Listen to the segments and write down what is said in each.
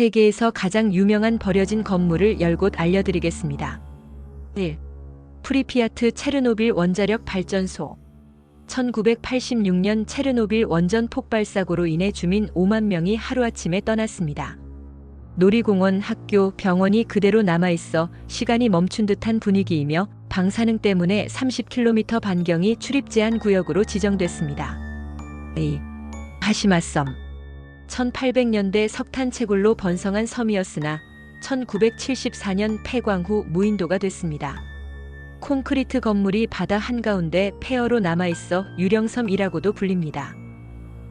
세계에서 가장 유명한 버려진 건물을 열 곳 알려드리겠습니다. 1. 프리피아트 체르노빌 원자력 발전소 1986년 체르노빌 원전 폭발 사고로 인해 주민 5만 명이 하루아침에 떠났습니다. 놀이공원, 학교, 병원이 그대로 남아있어 시간이 멈춘 듯한 분위기이며 방사능 때문에 30km 반경이 출입 제한 구역으로 지정됐습니다. 2. 하시마섬 1800년대 석탄 채굴로 번성한 섬이었으나 1974년 폐광 후 무인도가 됐습니다. 콘크리트 건물이 바다 한가운데 폐허로 남아있어 유령섬이라고도 불립니다.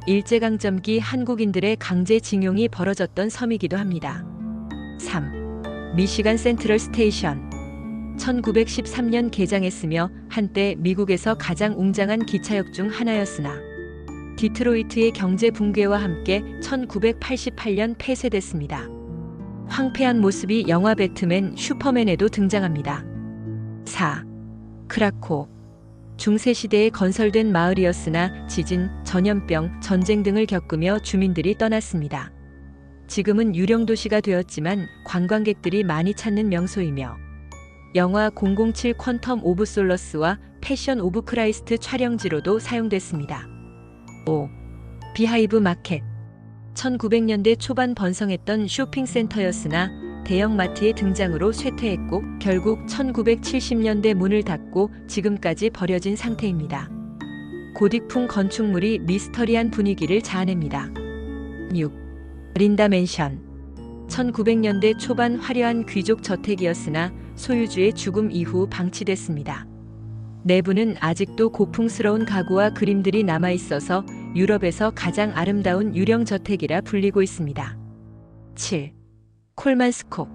일제강점기 한국인들의 강제징용이 벌어졌던 섬이기도 합니다. 3. 미시간 센트럴 스테이션 1913년 개장했으며 한때 미국에서 가장 웅장한 기차역 중 하나였으나 디트로이트의 경제 붕괴와 함께 1988년 폐쇄됐습니다. 황폐한 모습이 영화 배트맨 슈퍼맨에도 등장합니다. 4. 크라코 중세시대에 건설된 마을이었으나 지진, 전염병, 전쟁 등을 겪으며 주민들이 떠났습니다. 지금은 유령 도시가 되었지만 관광객들이 많이 찾는 명소이며 영화 007 퀀텀 오브 솔러스와 패션 오브 크라이스트 촬영지로도 사용됐습니다. 5. 비하이브 마켓 1900년대 초반 번성했던 쇼핑센터였으나 대형 마트의 등장으로 쇠퇴했고 결국 1970년대 문을 닫고 지금까지 버려진 상태입니다. 고딕풍 건축물이 미스터리한 분위기를 자아냅니다. 6. 린다 맨션 1900년대 초반 화려한 귀족 저택이었으나 소유주의 죽음 이후 방치됐습니다. 내부는 아직도 고풍스러운 가구와 그림들이 남아 있어서 유럽에서 가장 아름다운 유령 저택이라 불리고 있습니다. 7. 콜만스콕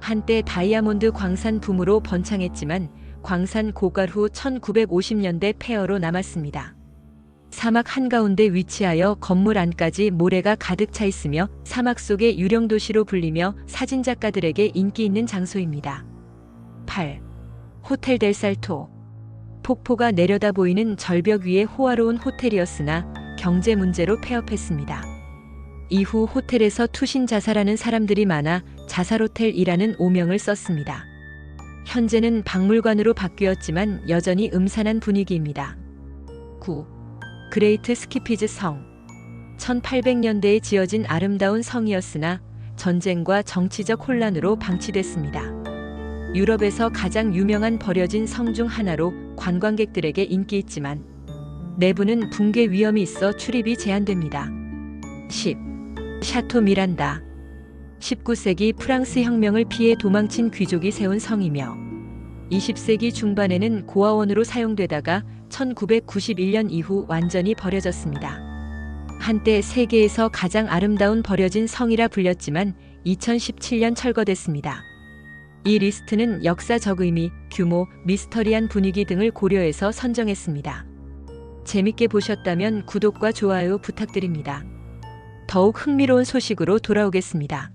한때 다이아몬드 광산 붐으로 번창했지만 광산 고갈 후 1950년대 폐허로 남았습니다. 사막 한가운데 위치하여 건물 안까지 모래가 가득 차 있으며 사막 속의 유령 도시로 불리며 사진작가들에게 인기 있는 장소입니다. 8. 호텔 델 살토 폭포가 내려다 보이는 절벽 위의 호화로운 호텔이었으나 경제 문제로 폐업했습니다. 이후 호텔에서 투신 자살하는 사람들이 많아 자살호텔이라는 오명을 썼습니다. 현재는 박물관으로 바뀌었지만 여전히 음산한 분위기입니다. 9. 그레이트 스키피즈 성 1800년대에 지어진 아름다운 성이었으나 전쟁과 정치적 혼란으로 방치됐습니다. 유럽에서 가장 유명한 버려진 성 중 하나로 관광객들에게 인기 있지만 내부는 붕괴 위험이 있어 출입이 제한됩니다. 10. 샤토 미란다 19세기 프랑스 혁명을 피해 도망친 귀족이 세운 성이며 20세기 중반에는 고아원으로 사용되다가 1991년 이후 완전히 버려졌습니다. 한때 세계에서 가장 아름다운 버려진 성이라 불렸지만 2017년 철거됐습니다. 이 리스트는 역사적 의미, 규모, 미스터리한 분위기 등을 고려해서 선정했습니다. 재밌게 보셨다면 구독과 좋아요 부탁드립니다. 더욱 흥미로운 소식으로 돌아오겠습니다.